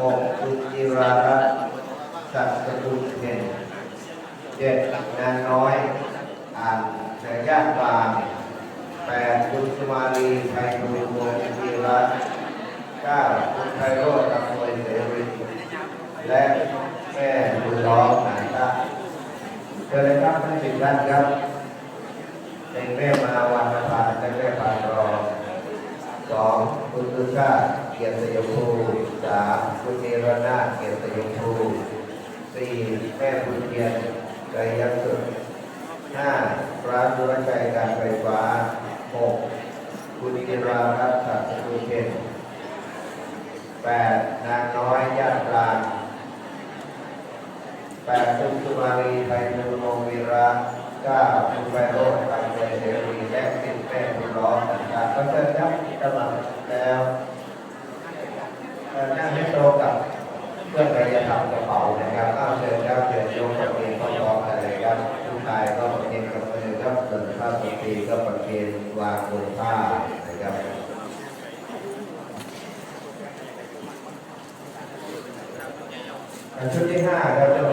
หกคุณจิรารัตน์สัตสกุลเพ็ญเจ็ดนางน้อย อ่านในย่านกลางแปดคุณสมาลีไทยดูวงศ์จิรัตน์เก้าคุณไพโรจน์ตะมวยเสรีและแม่บุญล้อมหานตาเชิญเลยครับท่านสิบท่านครับเป็นแม่มาวันนภาและแม่ปานรองสองคุณตุชาติเกียรติยภู สามคุณเนรนาเกียรติยงภูสี่แม่บุญเทียนไกยักษ์สุดห้าร้านธุรใจการไฟฟ้าหกคุณจิรารัตน์สัตว์สุเทนแปดนางน้อยญาติกลางแปดคุณสุมาลีไทยนุโมวีระเก้าคุณไพโรจน์ตังเวเสรีและสิบแม่คุณร้องต่างๆก็เชิญครับกำลังแล้ว นั่งให้ตรงกับเครื่องกายธรรมกระเป๋านะครับข้าเชิญครับเชิญยกประเคนพร้อมๆกันเลยครับผู้ชายก็ประเคนกับมือครับส่วนภาพสตรีก็ประเคนวางบนผ้านะครับชุดที่ห้าครับ